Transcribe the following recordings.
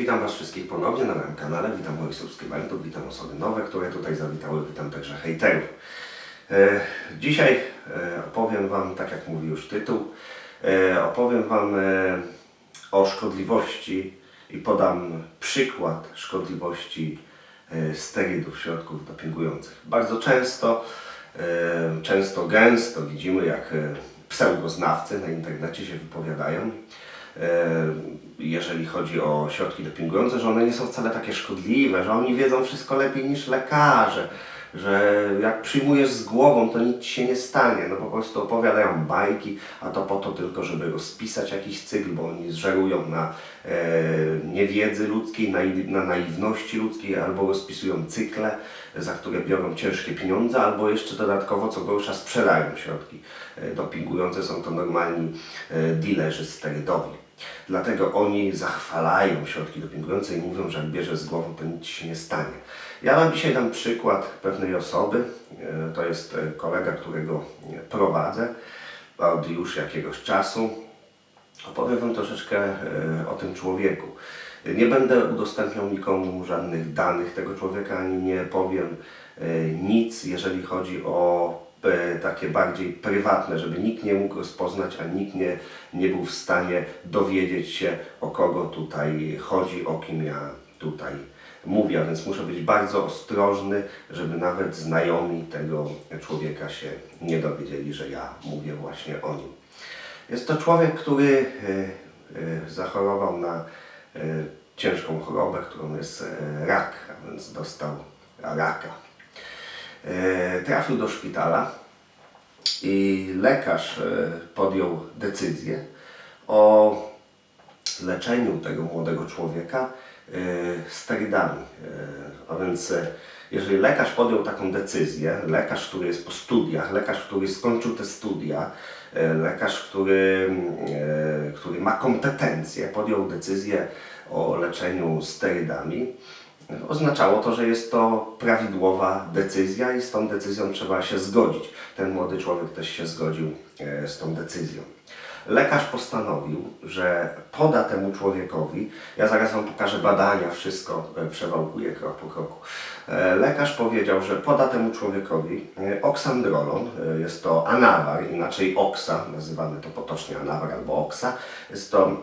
Witam Was wszystkich ponownie na moim kanale, witam moich subskrybentów, witam osoby nowe, które tutaj zawitały, witam także hejterów. E, dzisiaj e, opowiem Wam, tak jak mówi już tytuł, e, opowiem Wam o szkodliwości i podam przykład szkodliwości sterydów, środków dopingujących. Bardzo często, często gęsto widzimy, jak pseudoznawcy na internecie się wypowiadają, jeżeli chodzi o środki dopingujące, że one nie są wcale takie szkodliwe, że oni wiedzą wszystko lepiej niż lekarze, że jak przyjmujesz z głową, to nic się nie stanie. No po prostu opowiadają bajki, a to po to tylko, żeby rozpisać jakiś cykl, bo oni żerują na e, niewiedzy ludzkiej, na, na naiwności ludzkiej, albo rozpisują cykle, za które biorą ciężkie pieniądze, albo jeszcze dodatkowo, co gorsza, sprzedają środki e, dopingujące. Są to normalni e, dealerzy sterydowi. Dlatego oni zachwalają środki dopingujące i mówią, że jak bierzesz z głową, to nic się nie stanie. Ja Wam dzisiaj dam przykład pewnej osoby. E, To jest e, kolega, którego e, prowadzę od już jakiegoś czasu. Opowiem Wam troszeczkę o tym człowieku. Nie będę udostępniał nikomu żadnych danych tego człowieka, ani nie powiem nic, jeżeli chodzi o takie bardziej prywatne, żeby nikt nie mógł rozpoznać, a nikt nie, nie był w stanie dowiedzieć się, o kogo tutaj chodzi, o kim ja tutaj mówię. A więc muszę być bardzo ostrożny, żeby nawet znajomi tego człowieka się nie dowiedzieli, że ja mówię właśnie o nim. Jest to człowiek, który e, e, zachorował na e, ciężką chorobę, którą jest rak, a więc dostał raka. Trafił do szpitala i lekarz podjął decyzję o leczeniu tego młodego człowieka sterydami. E, A więc e, jeżeli lekarz podjął taką decyzję, lekarz, który jest po studiach, lekarz, który skończył te studia, e, lekarz, który, e, który ma kompetencje, podjął decyzję o leczeniu sterydami, oznaczało to, że jest to prawidłowa decyzja i z tą decyzją trzeba się zgodzić. Ten młody człowiek też się zgodził e, z tą decyzją. Lekarz postanowił, że poda temu człowiekowi, ja zaraz Wam pokażę badania, wszystko e, przewałkuję krok po kroku. E, Lekarz powiedział, że poda temu człowiekowi oksandrolon, jest to anawar, inaczej oksa, nazywamy to potocznie anawar albo oksa. Jest to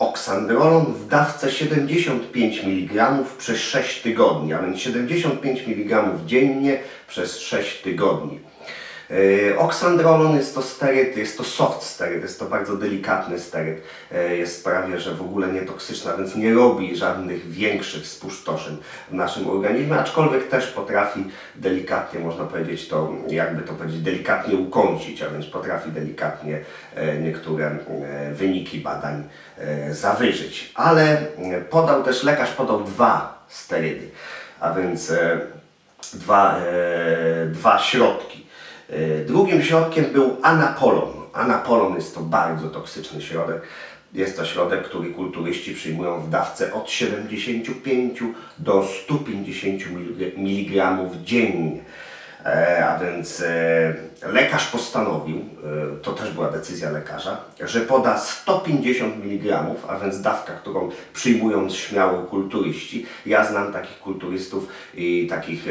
oksandrolon w dawce 75 mg przez 6 tygodni, a więc 75 mg dziennie przez 6 tygodni. E, Oksandrolon jest to steryd, jest to soft steryd, jest to bardzo delikatny steryd. E, Jest prawie, że w ogóle nietoksyczna, więc nie robi żadnych większych spustoszeń w naszym organizmie, aczkolwiek też potrafi delikatnie, można powiedzieć to, jakby to powiedzieć, delikatnie ukąsić, a więc potrafi delikatnie e, niektóre wyniki badań zawyżyć. Ale podał też, lekarz podał dwa sterydy, a więc dwa, dwa środki. E, Drugim środkiem był anapolon. Anapolon jest to bardzo toksyczny środek. Jest to środek, który kulturyści przyjmują w dawce od 75 do 150 mg dziennie. E, A więc e, lekarz postanowił, to też była decyzja lekarza, że poda 150 mg, a więc dawka, którą przyjmują śmiało kulturyści. Ja znam takich kulturystów i takich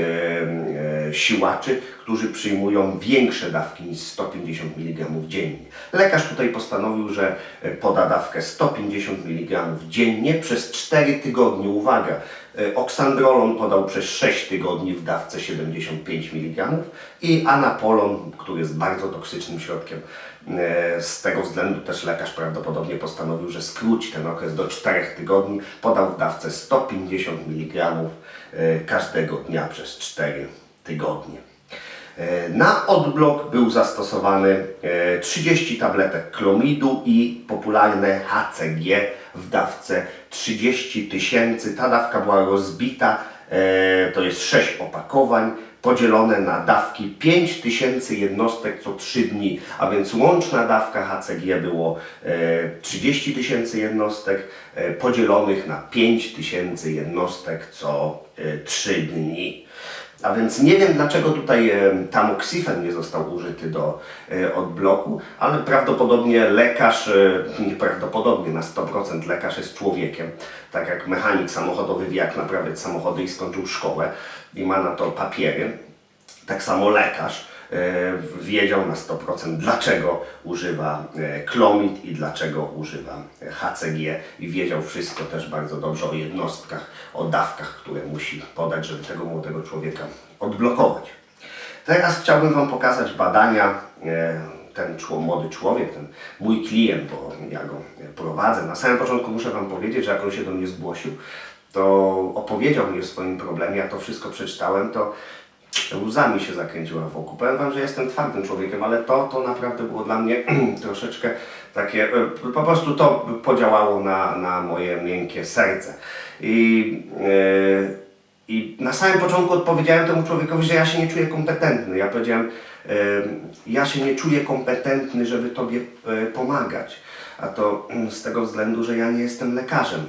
siłaczy, którzy przyjmują większe dawki niż 150 mg dziennie. Lekarz tutaj postanowił, że e, poda dawkę 150 mg dziennie przez 4 tygodnie. Uwaga, e, oksandrolon podał przez 6 tygodni w dawce 75 mg i anapolon, który jest bardzo toksycznym środkiem. E, Z tego względu też lekarz prawdopodobnie postanowił, że skróci ten okres do 4 tygodni. Podał w dawce 150 mg każdego dnia przez 4 tygodnie. E, Na odblok był zastosowany e, 30 tabletek klomidu i popularne HCG w dawce 30 tysięcy. Ta dawka była rozbita, e, to jest 6 opakowań, podzielone na dawki 5000 jednostek co 3 dni, a więc łączna dawka HCG było e, 30 tysięcy jednostek e, podzielonych na 5000 jednostek co e, 3 dni. A więc nie wiem dlaczego tutaj e, tamoksifen nie został użyty do e, odbloku, ale prawdopodobnie lekarz, e, nieprawdopodobnie na 100% lekarz jest człowiekiem. Tak jak mechanik samochodowy wie jak naprawiać samochody i skończył szkołę i ma na to papiery. Tak samo lekarz wiedział na 100% dlaczego używa e, klomid i dlaczego używa e, HCG i wiedział wszystko też bardzo dobrze o jednostkach, o dawkach, które musi podać, żeby tego młodego człowieka odblokować. Teraz chciałbym Wam pokazać badania. e, Ten młody człowiek, ten mój klient, bo ja go e, prowadzę. Na samym początku muszę Wam powiedzieć, że jak on się do mnie zgłosił, to opowiedział mi o swoim problemie. Ja to wszystko przeczytałem, to łzami się zakręciła wokół. Powiem Wam, że jestem twardym człowiekiem, ale to, to naprawdę było dla mnie troszeczkę takie, e, po prostu to podziałało na, na moje miękkie serce. I, e, I na samym początku odpowiedziałem temu człowiekowi, że ja się nie czuję kompetentny. Ja powiedziałem, e, ja się nie czuję kompetentny, żeby Tobie e, pomagać. A to mm, z tego względu, że ja nie jestem lekarzem.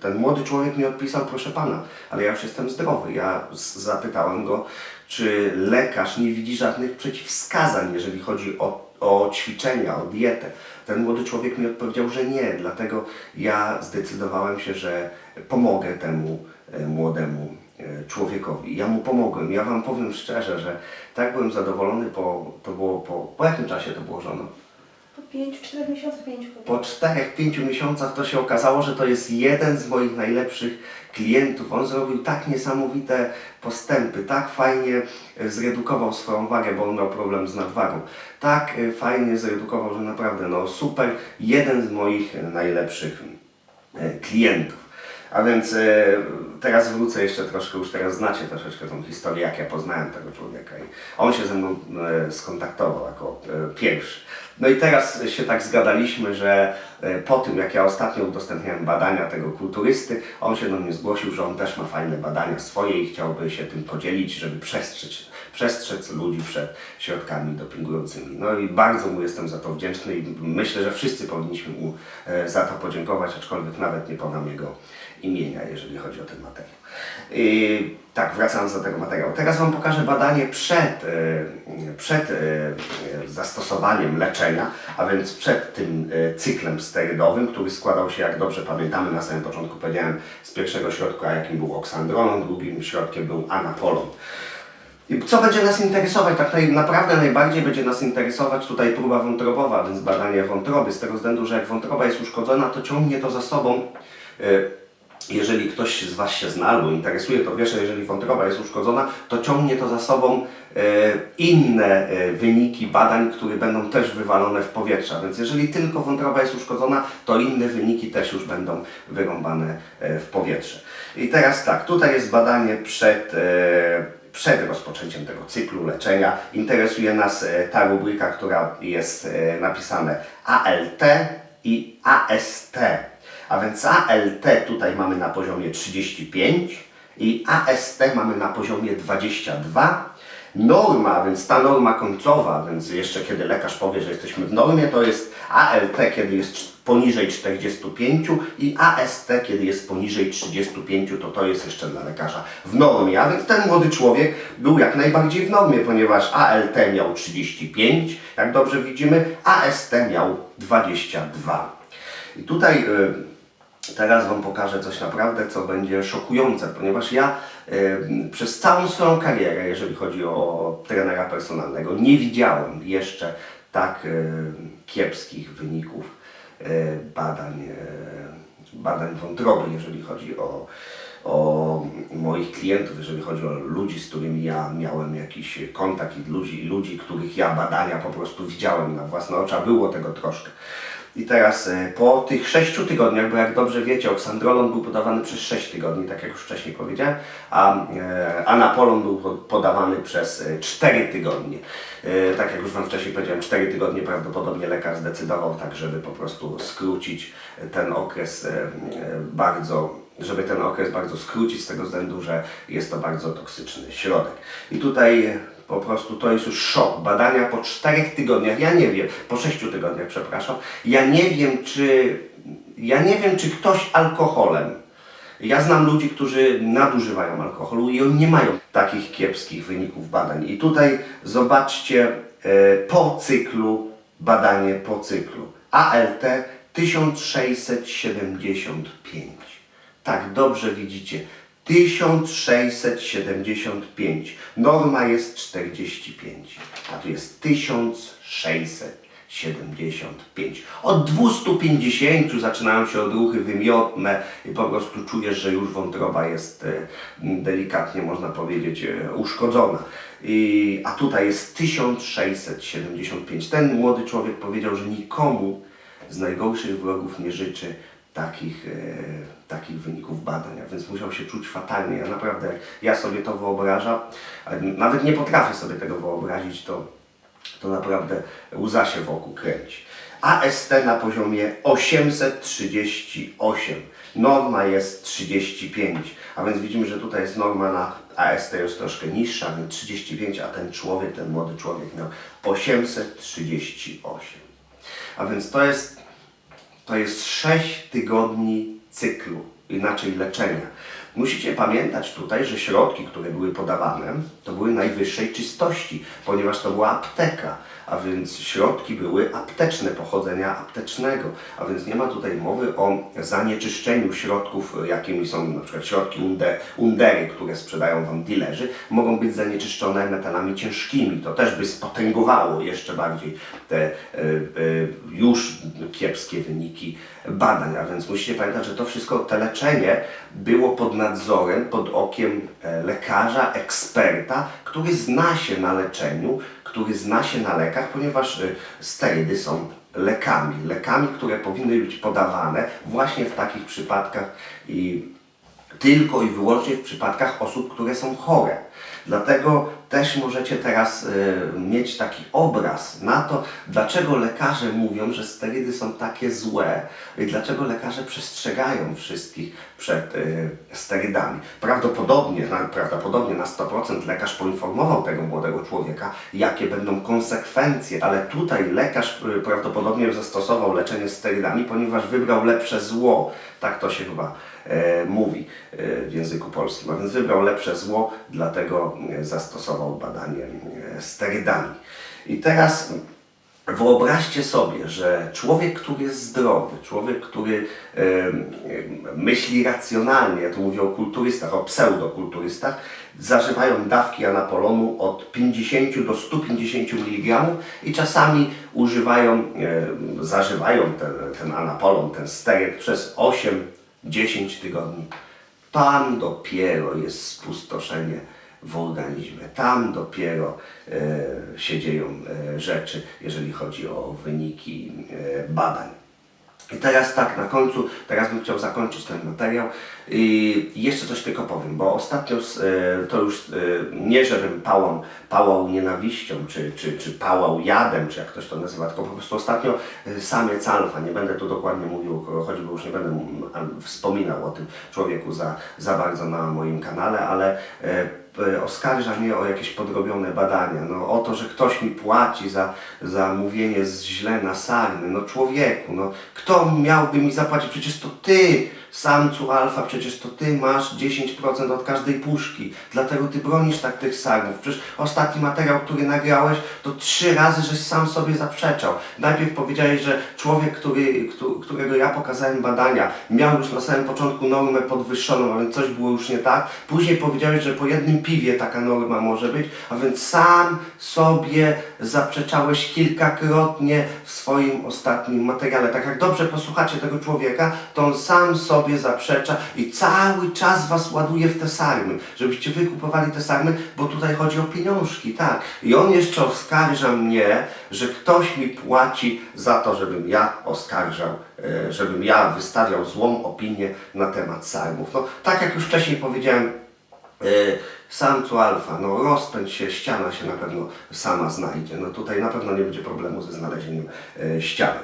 Ten młody człowiek mi odpisał, proszę pana, ale ja już jestem zdrowy. Ja zapytałem go, czy lekarz nie widzi żadnych przeciwwskazań, jeżeli chodzi o, o ćwiczenia, o dietę. Ten młody człowiek mi odpowiedział, że nie, dlatego ja zdecydowałem się, że pomogę temu e, młodemu e, człowiekowi. Ja mu pomogłem. Ja Wam powiem szczerze, że tak byłem zadowolony, po, to było po, po jakim czasie to było żono? Po 5-4 miesiącach, 5 Po 4-5 miesiącach to się okazało, że to jest jeden z moich najlepszych klientów. On zrobił tak niesamowite postępy, tak fajnie e, zredukował swoją wagę, bo on miał problem z nadwagą. Tak e, fajnie zredukował, że naprawdę no super, jeden z moich e, najlepszych klientów. A więc e, teraz wrócę jeszcze troszkę, już teraz znacie troszeczkę tą historię, jak ja poznałem tego człowieka. I on się ze mną e, skontaktował jako e, pierwszy. No i teraz się tak zgadaliśmy, że e, po tym, jak ja ostatnio udostępniałem badania tego kulturysty, on się do mnie zgłosił, że on też ma fajne badania swoje i chciałby się tym podzielić, żeby przestrzec, przestrzec ludzi przed środkami dopingującymi. No i bardzo mu jestem za to wdzięczny i myślę, że wszyscy powinniśmy mu e, za to podziękować, aczkolwiek nawet nie podam jego imienia, jeżeli chodzi o ten materiał. I tak, wracając do tego materiału. Teraz Wam pokażę badanie przed, e, przed e, zastosowaniem leczenia, a więc przed tym cyklem sterydowym, który składał się, jak dobrze pamiętamy, na samym początku powiedziałem, z pierwszego środka, jakim był oksandronon, drugim środkiem był anapolon. I co będzie nas interesować? Tak naprawdę najbardziej będzie nas interesować tutaj próba wątrobowa, więc badanie wątroby, z tego względu, że jak wątroba jest uszkodzona, to ciągnie to za sobą. e, jeżeli ktoś z Was się zna albo interesuje, to wie, że jeżeli wątroba jest uszkodzona, to ciągnie to za sobą e, inne e, wyniki badań, które będą też wywalone w powietrze. Więc jeżeli tylko wątroba jest uszkodzona, to inne wyniki też już będą wyrąbane w powietrze. I teraz tak, tutaj jest badanie przed, przed rozpoczęciem tego cyklu leczenia. Interesuje nas e, ta rubryka, która jest e, napisane ALT i AST. A więc ALT tutaj mamy na poziomie 35 i AST mamy na poziomie 22. Norma, a więc ta norma końcowa, więc jeszcze kiedy lekarz powie, że jesteśmy w normie, to jest ALT, kiedy jest poniżej 45 i AST, kiedy jest poniżej 35, to to jest jeszcze dla lekarza w normie. A więc ten młody człowiek był jak najbardziej w normie, ponieważ ALT miał 35, jak dobrze widzimy, AST miał 22. I tutaj y, teraz Wam pokażę coś naprawdę, co będzie szokujące, ponieważ ja y, przez całą swoją karierę, jeżeli chodzi o trenera personalnego, nie widziałem jeszcze tak y, kiepskich wyników badań, y, badań wątroby, jeżeli chodzi o, o moich klientów, jeżeli chodzi o ludzi, z którymi ja miałem jakiś kontakt i ludzi, ludzi, których ja badania po prostu widziałem na własne oczy, a było tego troszkę. I teraz e, po tych 6 tygodniach, bo jak dobrze wiecie, oksandrolon był podawany przez 6 tygodni, tak jak już wcześniej powiedziałem, a e, anapolon był po- podawany przez e, 4 tygodnie. E, tak jak już Wam wcześniej powiedziałem, 4 tygodnie prawdopodobnie lekarz zdecydował tak, żeby po prostu skrócić ten okres bardzo żeby ten okres bardzo skrócić z tego względu, że jest to bardzo toksyczny środek. I tutaj po prostu to jest już szok. Badania po czterech tygodniach, ja nie wiem, po sześciu tygodniach, przepraszam, ja nie wiem, czy ja nie wiem, czy ktoś alkoholem Ja znam ludzi, którzy nadużywają alkoholu i oni nie mają takich kiepskich wyników badań. I tutaj zobaczcie e, po cyklu, badanie po cyklu. ALT 1675. Tak, dobrze widzicie. 1675. Norma jest 45, a tu jest 1675. Od 250 zaczynają się odruchy wymiotne i po prostu czujesz, że już wątroba jest e, delikatnie, można powiedzieć, e, uszkodzona. I, a tutaj jest 1675. Ten młody człowiek powiedział, że nikomu z najgorszych wrogów nie życzy takich, e, takich wyników badań, a więc musiał się czuć fatalnie. Ja naprawdę, jak ja sobie to wyobrażam, nawet nie potrafię sobie tego wyobrazić, to, to naprawdę łza się wokół kręci. AST na poziomie 838. Norma jest 35, a więc widzimy, że tutaj jest norma na AST jest troszkę niższa, więc 35, a ten człowiek, ten młody człowiek miał 838. A więc to jest to jest 6 tygodni cyklu, inaczej leczenia. Musicie pamiętać tutaj, że środki, które były podawane, to były najwyższej czystości, ponieważ to była apteka, a więc środki były apteczne, pochodzenia aptecznego, a więc nie ma tutaj mowy o zanieczyszczeniu środków, jakimi są przykład środki unde, undery, które sprzedają Wam dealerzy, mogą być zanieczyszczone metalami ciężkimi. To też by spotęgowało jeszcze bardziej te e, e, już kiepskie wyniki badań, a więc musicie pamiętać, że to wszystko, te leczenie było pod nadzorem, pod okiem e, lekarza, eksperta, który zna się na leczeniu, który zna się na lekach, ponieważ e, sterydy są lekami, lekami, które powinny być podawane właśnie w takich przypadkach i tylko i wyłącznie w przypadkach osób, które są chore. Dlatego też możecie teraz e, mieć taki obraz na to, dlaczego lekarze mówią, że sterydy są takie złe i dlaczego lekarze przestrzegają wszystkich przed e, sterydami. Prawdopodobnie, prawdopodobnie na 100% lekarz poinformował tego młodego człowieka, jakie będą konsekwencje, ale tutaj lekarz e, prawdopodobnie zastosował leczenie sterydami, ponieważ wybrał lepsze zło. Tak to się chyba mówi e, w języku polskim. A więc wybrał lepsze zło, dlatego e, zastosował badanie e, sterydami. I teraz wyobraźcie sobie, że człowiek, który jest zdrowy, człowiek, który e, e, myśli racjonalnie, ja tu mówię o kulturystach, o pseudokulturystach, zażywają dawki anapolonu od 50 do 150 mg i czasami używają, e, zażywają ten, ten anapolon, ten steryd przez 8-10 tygodni. Tam dopiero jest spustoszenie w organizmie. Tam dopiero e, się dzieją e, rzeczy, jeżeli chodzi o wyniki e, badań. I teraz tak, na końcu, teraz bym chciał zakończyć ten materiał. I jeszcze coś tylko powiem, bo ostatnio e, to już e, nie, żebym pałał, pałał nienawiścią, czy, czy, czy pałał jadem, czy jak ktoś to nazywa, tylko po prostu ostatnio e, samiec alfa, nie będę tu dokładnie mówił o kogo chodzi, bo już nie będę wspominał o tym człowieku za, za bardzo na moim kanale, ale oskarża mnie o jakieś podrobione badania, no o to, że ktoś mi płaci za, za mówienie z źle na sarny, no człowieku, no kto miałby mi zapłacić, przecież to ty, samcu alfa, przecież to ty masz 10% od każdej puszki, dlatego ty bronisz tak tych sarnów, przecież ostatni materiał, który nagrałeś, to trzy razy żeś sam sobie zaprzeczał. Najpierw powiedziałeś, że człowiek, który, któ- którego ja pokazałem badania, miał już na samym początku normę podwyższoną, ale coś było już nie tak. Później powiedziałeś, że po jednym piwie taka norma może być, a więc sam sobie zaprzeczałeś kilkakrotnie w swoim ostatnim materiale. Tak jak dobrze posłuchacie tego człowieka, to on sam sobie zaprzecza i cały czas was ładuje w te sarmy, żebyście wy kupowali te sarmy, bo tutaj chodzi o pieniążki, tak. I on jeszcze oskarża mnie, że ktoś mi płaci za to, żebym ja oskarżał, e, żebym ja wystawiał złą opinię na temat sarmów. No, tak jak już wcześniej powiedziałem, E, Samcu alfa, no rozpędź się, ściana się na pewno sama znajdzie. No tutaj na pewno nie będzie problemu ze znalezieniem e, ściany.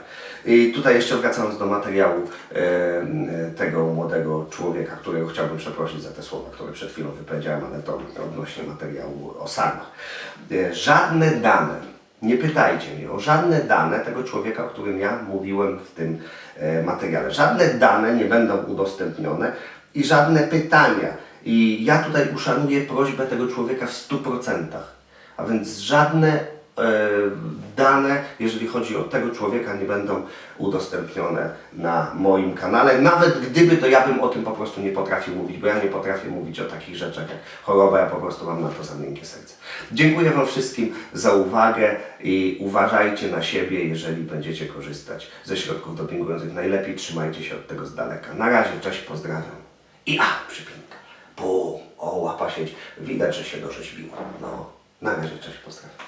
I tutaj jeszcze wracając do materiału e, e, tego młodego człowieka, którego chciałbym przeprosić za te słowa, które przed chwilą wypowiedziałem, ale to odnośnie materiału o sarmach. E, żadne dane, nie pytajcie mnie o żadne dane tego człowieka, o którym ja mówiłem w tym e, materiale. Żadne dane nie będą udostępnione i żadne pytania. I ja tutaj uszanuję prośbę tego człowieka w 100%. A więc żadne e, dane, jeżeli chodzi o tego człowieka, nie będą udostępnione na moim kanale. Nawet gdyby, to ja bym o tym po prostu nie potrafił mówić, bo ja nie potrafię mówić o takich rzeczach jak choroba, ja po prostu mam na to za miękkie serce. Dziękuję Wam wszystkim za uwagę i uważajcie na siebie, jeżeli będziecie korzystać ze środków dopingujących. Najlepiej trzymajcie się od tego z daleka. Na razie, cześć, pozdrawiam. I a, przypinka. Bum, o, łapa sieć. Widać, że się dorzeźbiła. No, na razie, cześć, pozdrawiam.